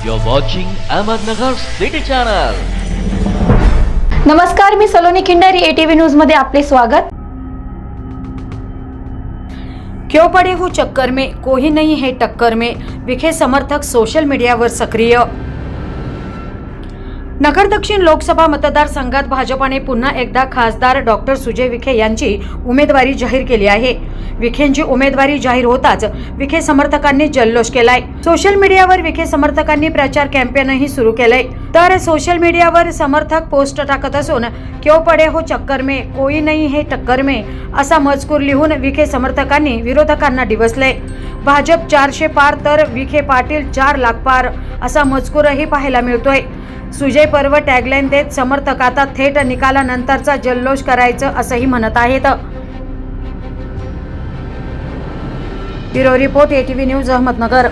You're watching Ahmednagar City Channel. नमस्कार मी Saloni Khindari ATV न्यूजमध्ये आपले स्वागत क्यों पड़े हो चक्कर में कोई नहीं है टक्कर में विखे समर्थक सोशल मीडियावर सक्रिय नगर दक्षिण लोकसभा मतदारसंघात भाजपाने पुन्हा एकदा खासदार डॉक्टर सुजय विखे यांची उमेदवारी जाहीर केली आहे. विखेंची उमेदवारी जाहीर होताच विखे समर्थकांनी जल्लोष केलाय. सोशल मीडियावर विखे समर्थकांनी प्रचार कॅम्पेनही सुरू केलंय. तर सोशल मीडियावर समर्थक पोस्ट टाकत असून क्यो पडे हो चक्कर मे कोई नाही हे टक्कर मे असा मजकूर लिहून विखे समर्थकांनी विरोधकांना डिवसलंय. भाजप चारशे पार तर विखे पाटील चार लाख पार असा मजकूरही पाहायला मिळतोय. सुजय पर्व टॅगलाईन देत समर्थक आता थेट निकालानंतरचा जल्लोष करायचं असंही म्हणत आहेत. Bureau report A T V news Ahmednagar.